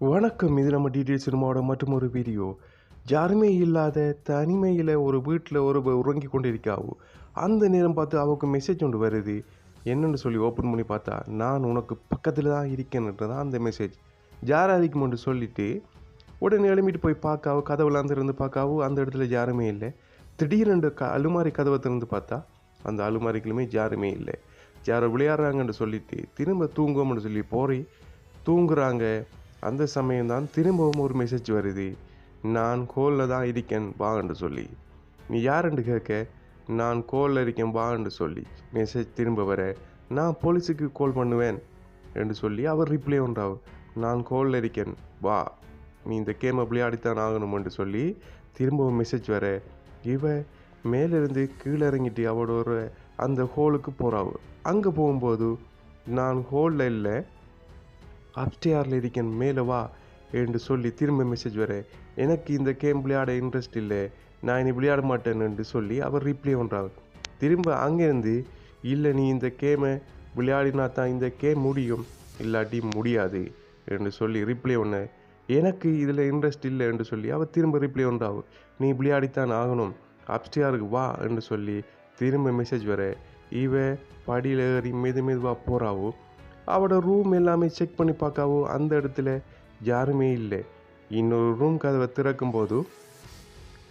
வணக்கம் இது நம்ம டிடிஎல் சினிமாவோட மற்றும் ஒரு வீடியோ. யாருமே இல்லாத தனிமையில் ஒரு வீட்டில் ஒரு உறங்கி கொண்டு இருக்காவு அந்த நேரம் பார்த்து அவருக்கு மெசேஜ் ஒன்று வருது. என்னென்னு சொல்லி ஓப்பன் பண்ணி பார்த்தா நான் உனக்கு பக்கத்தில் தான் இருக்கேன்ன்றது தான் அந்த மெசேஜ் யார் அதிகம்னு சொல்லிட்டு உடனே எழுமிட்டு போய் பார்க்காவு கதவுலாம் இருந்து பார்க்காவு அந்த இடத்துல யாருமே இல்லை. திடீரென்று க அலுமாரி கதவை திறந்து பார்த்தா அந்த அலுமாரிக்குமே யாருமே இல்லை. யாரை விளையாடுறாங்கன்னு சொல்லிட்டு திரும்ப தூங்குவோம்னு சொல்லி போய் தூங்குறாங்க. அந்த சமயம்தான் திரும்பவும் ஒரு மெசேஜ் வருது. நான் கோலில் தான் இருக்கேன் வான்னு சொல்லி. நீ யாருன்னு கேட்க? நான் கோலில் இருக்கேன் வான்னு சொல்லி. மெசேஜ் திரும்ப வர நான் போலீஸுக்கு கால் பண்ணுவேன் என்று சொல்லி அவர் ரிப்ளை ஒன்றாவு நான் கோலில் இருக்கேன் வா. நீ இந்த கேம் அப்படியே அடித்தான் ஆகணும் என்று சொல்லி திரும்பவும் மெசேஜ் வர இவ மேலிருந்து கீழே இறங்கிட்டு அவளோட அந்த ஹோலுக்கு போகிறாவு அங்கே போகும்போது நான் ஹோலில் இல்லை அப்டேயாரில் இருக்கேன் மேலே வா என்று சொல்லி திரும்ப மெசேஜ் வர எனக்கு இந்த கேம் விளையாட இன்ட்ரெஸ்ட் இல்லை நான் இனி விளையாட மாட்டேன் என்று சொல்லி அவர் ரிப்ளை பண்ணுறாங்க திரும்ப அங்கேருந்து இல்லை நீ இந்த கேமை விளையாடினா தான் இந்த கேம் முடியும் இல்லாட்டி முடியாது என்று சொல்லி ரிப்ளை பண்ண எனக்கு இதில் இன்ட்ரெஸ்ட் இல்லை என்று சொல்லி அவர் திரும்ப ரிப்ளை பண்ணுறாவும் நீ விளையாடித்தான் ஆகணும் அப்டியாருக்கு வா என்று சொல்லி திரும்ப மெசேஜ் வர இவ படியில் ஏறி மெது மெதுவாக போகிறாவோ அவட ரூம் எல்லாமே செக் பண்ணி பார்க்காவோ அந்த இடத்துல யாருமே இல்லை. இன்னொரு ரூம் கதவை திறக்கும்போது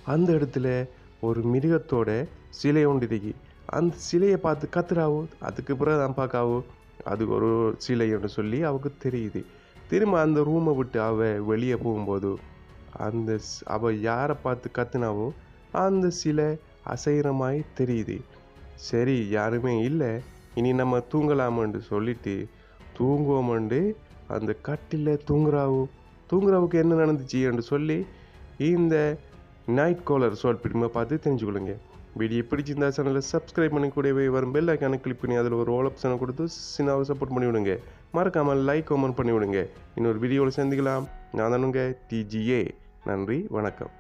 அந்த இடத்துல ஒரு மிருகத்தோட சிலை ஒன்று அந்த சிலையை பார்த்து கத்துறாவோ அதுக்கு பிறகு தான் பார்க்காவோ அது ஒரு சிலைன்னு சொல்லி அவளுக்கு தெரியுது. திரும்ப அந்த ரூமை விட்டு அவ வெளியே போகும்போது அந்த ஸ்- அவ யாரை பார்த்து கத்துனாவோ அந்த சிலை அசைரமாய் தெரியுது. சரி யாருமே இல்லை. இனி நம்ம தூங்கலாமன்னு சொல்லிட்டு தூங்குவோமண்டு அந்த கட்டில் தூங்குறாவு. தூங்குறாவுக்கு என்ன நடந்துச்சு என்று சொல்லி இந்த நைட் காலர் சால்வ் பிடிமா பார்த்து தெரிஞ்சுக்கொள்ளுங்க. வீடியோ பிடிச்சிருந்தா சேனலை சப்ஸ்கிரைப் பண்ணி வரும். பெல் ஐக்கானை கிளிக் பண்ணி அதில் ஒரு ஓல் ஆப்ஷனை கொடுத்து சின்னாவை சப்போர்ட் பண்ணி விடுங்க மறக்காமல் லைக் கமெண்ட் பண்ணி விடுங்க இன்னொரு வீடியோவில் சேர்ந்துக்கலாம் நான் தானுங்க டிஜிஏ நன்றி வணக்கம்.